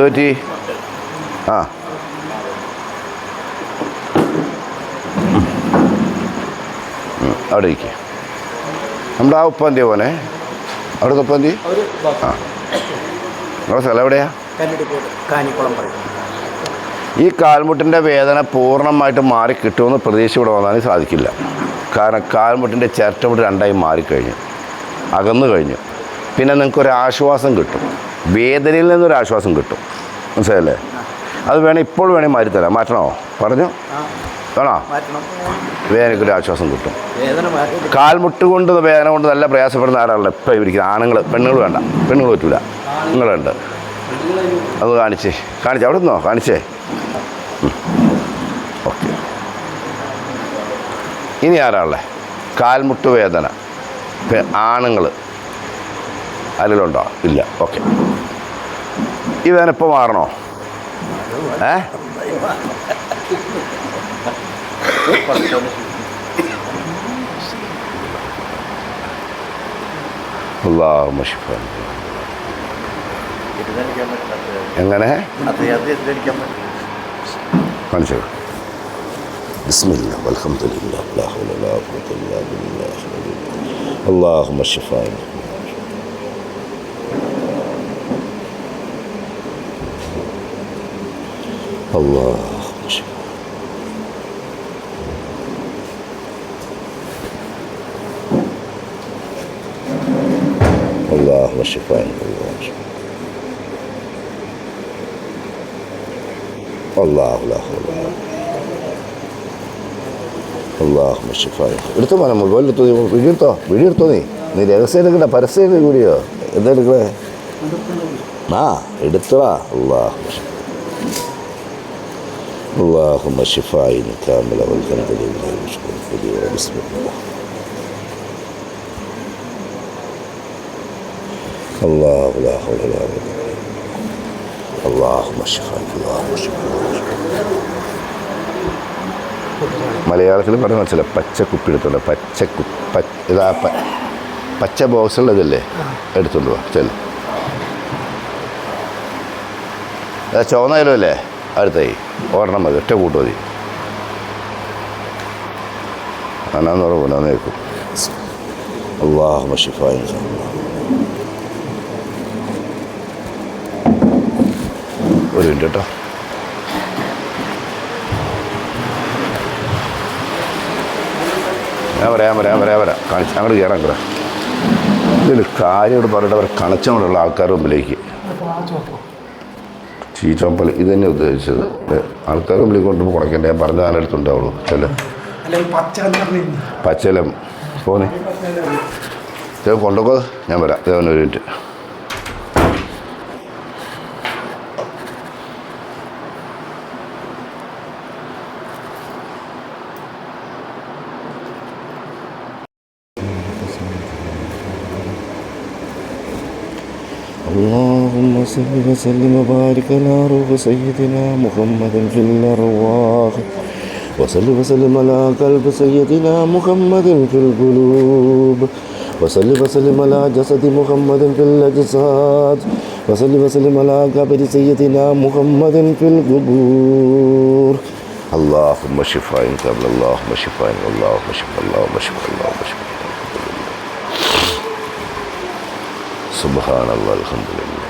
എന്തു പറ്റി ആ അവിടെ ഇരിക്കുക നമ്മുടെ ആ ഉപ്പാന്തി പോനെ അവിടുത്തെ ഉപ്പാന്തി? ആ. നിങ്ങളുടെ സ്ഥലം എവിടെയാ? ഈ കാൽമുട്ടിന്റെ വേദന പൂർണമായിട്ട് മാറി കിട്ടുമെന്ന് പ്രതീക്ഷ ഇവിടെ വന്നാൽ സാധിക്കില്ല. കാരണം കാൽമുട്ടിന്റെ ചിരട്ടമുട്ട് രണ്ടായി മാറിക്കഴിഞ്ഞു. അകന്നു കഴിഞ്ഞു. പിന്നെ നിങ്ങൾക്കൊരു ആശ്വാസം കിട്ടും. വേദനയിൽ നിന്നൊരു ആശ്വാസം കിട്ടും. മനസ്സിലല്ലേ അത് വേണേൽ ഇപ്പോൾ വേണേൽ മാറ്റി തരാം മാറ്റണോ? പറഞ്ഞു? വേണോ വേദനയ്ക്കൊരു ആശ്വാസം കിട്ടും. കാൽമുട്ട് കൊണ്ട് വേദന കൊണ്ട് നല്ല പ്രയാസപ്പെടുന്ന ആരാളുടെ ഇപ്പം ഇരിക്കുന്നത് ആണുങ്ങൾ പെണ്ണുങ്ങൾ വേണ്ട. പെണ്ണുങ്ങൾ പറ്റൂല. നിങ്ങളുണ്ട്. അത് കാണിച്ചേ. കാണിച്ചേ. അവിടെ നിന്നോ? കാണിച്ചേ. ഓക്കെ. ഇനി ആരാളെ? കാൽമുട്ട് വേദന. ആണുങ്ങൾ അതിലുണ്ടോ ഇല്ല. ഓക്കെ. ഈ വേദന ഇപ്പോൾ മാറണോ ഏ അള്ളാഹു ഷിഫ ഇരുന്നടിക്കാൻ പറ്റില്ല എങ്ങനെ അത് അത് ഇരുന്നടിക്കാൻ പറ്റില്ല കാണിച്ചു ബിസ്മില്ല അൽഹംദുലില്ല ലാ ഹൗല വലാ ഖുവത ഇല്ലാ ബില്ലാഹ് اللهم الشفاء اللهم الشفاء Allah. Allah ve şifayen Allah Allah Allah Allahümme şifayen എടുത്ത് മനം മുഴുവൻ വീഴ്ത്തോ വീഴ്ത്തോ നീ നീ രഹസ്യം എടുക്കണ്ട പരസ്യം എടുക്ക കൂടിയോ എന്താ എടുക്കണേ ആ എടുത്തടാ അള്ളാഹു اللهم شفاء كاملة والحمد لله وشكر فيه بسم الله الله لا حول ولا قوة إلا بالله اللهم شفاء اللهم شفاء മലയാളത്തിൽ പറഞ്ഞ മനസ്സില പച്ച കുപ്പി എടുത്തോണ്ട് പച്ച കു പ- ഇതാ പ- പച്ച ബോക്സുള്ള ഇതല്ലേ എടുത്തോണ്ട് പോവാ ചെല് ഇതാ ചുവന്ന അല്ലേ അടുത്തായി. ഒരെണ്ണം മതി ഒറ്റ കൂട്ട് മതി. അനാന്ന് പറഞ്ഞു അന്ന് കേൾക്കും. അള്ളാഹു ഒരു മിനിറ്റ് ഞാൻ വരാം വരാം വരാം അങ്ങോട്ട് കയറാൻ കൂടെ ഇതിൽ കാര്യമായിട്ട് പറഞ്ഞിട്ട് അവർ കണച്ചോണ്ടുള്ള ആൾക്കാർ മുമ്പിലേക്ക്. ചീച്ചോമ്പൽ ഇത് തന്നെ ഉദ്ദേശിച്ചത്. ആൾക്കാർ ഉള്ളിൽ കൊണ്ടുപോയി കുടക്കണ്ട ഞാൻ പറഞ്ഞ ആരെടുത്തുണ്ടാവുള്ളൂ ചില പച്ചലം. പോന്നെ. കൊണ്ടുപോ ഞാൻ വരാം. ഒരു മിനിറ്റ്. اللهم صل وسلم وبارك على روح سيدنا محمد في الأرواح. وصل وسلم على قلب سيدنا محمد في القلوب. وصل وسلم على جسد محمد في الأجساد. وصل وسلم على قبر سيدنا محمد في القبور. اللهم شفاء قبل اللهم شفاء اللهم شفاء اللهم شفاء اللهم شفاء. سبحان الله സുബാനുള്ള അലഹമില്ല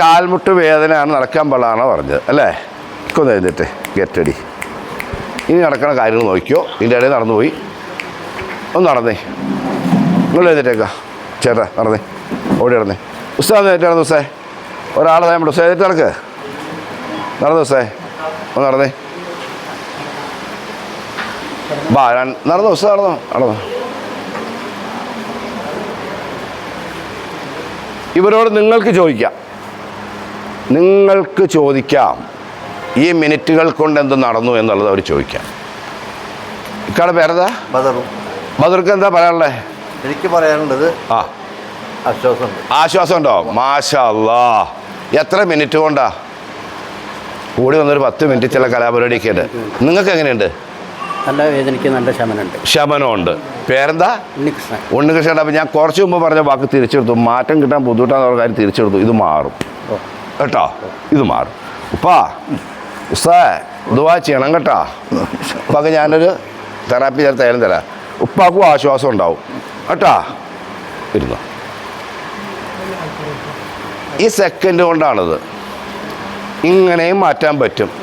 കാൽമുട്ട് വേദനയാണ് നടക്കാൻ പാടാണോ പറഞ്ഞത് അല്ലേ? കൊന്നു കഴിഞ്ഞിട്ട് ഗെറ്റടി ഇനി നടക്കണ കാര്യങ്ങൾ നോക്കിയോ ഇതിന്റെ ഇടയിൽ നടന്നുപോയി. ഒന്ന് നടന്നേ. നിങ്ങൾ എഴുതിട്ടേക്കാ. ചേട്ടാ നടന്നേ. ഓടി നടന്നേ. ഉസ്താദ് നേരിട്ടാണ് ദിവസേ ഒരാളെ നമ്മുടെ ദിവസം എഴുതിട്ട് നടക്ക്. നടന്നു ദിവസേ ഒന്ന് നടന്നേ. രണ്ട് നടന്നു ബസ് നടന്നു? നടന്നു. ഇവരോട് നിങ്ങൾക്ക് ചോദിക്കാം. നിങ്ങൾക്ക് ചോദിക്കാം. ഈ മിനിറ്റുകൾ കൊണ്ട് എന്ത് നടന്നു എന്നുള്ളത് അവർ ചോദിക്കാം. ഇക്കാടെ പേരതാ ബദറു. ബദർക്ക് എന്താ പറയാനുള്ളത് എനിക്ക് പറയാനുള്ളത് ആ. ആശ്വാസമുണ്ട്. ആശ്വാസം ഉണ്ടോ മാഷാ എത്ര മിനിറ്റ് കൊണ്ടാ? കൂടി വന്നൊരു പത്ത് മിനിറ്റ് ചില കലാപരിപാടിയൊക്കെ ഉണ്ട് നിങ്ങൾക്ക് എങ്ങനെയുണ്ട് നല്ല വേദനയ്ക്ക് നല്ല ശമനമുണ്ട്. ശമനമുണ്ട്. പേരെന്താ? ഉണ്ണികൃഷ്ണൻ. ഉണ്ണികൃഷ്ണൻ. അപ്പം ഞാൻ കുറച്ച് മുമ്പ് പറഞ്ഞ വാക്ക് തിരിച്ചെടുത്തു. മാറ്റം കിട്ടാൻ ബുദ്ധിമുട്ടാന്ന് കാര്യം തിരിച്ചെടുത്തു. ഇത് മാറും. കേട്ടോ? ഇത് മാറും. ഉപ്പാ ഉസ്താ ദുവാ ചെയ്യണം കേട്ടോ. ഉപ്പാക്ക് ഞാനൊരു തെറാപ്പി ഞാൻ തരാൻ തരാം. ഉപ്പാക്കും ആശ്വാസം ഉണ്ടാവും. കേട്ടോ? ഇരുന്നു. ഈ സെക്കൻഡ് കൊണ്ടാണത്. ഇങ്ങനെയും മാറ്റാൻ പറ്റും.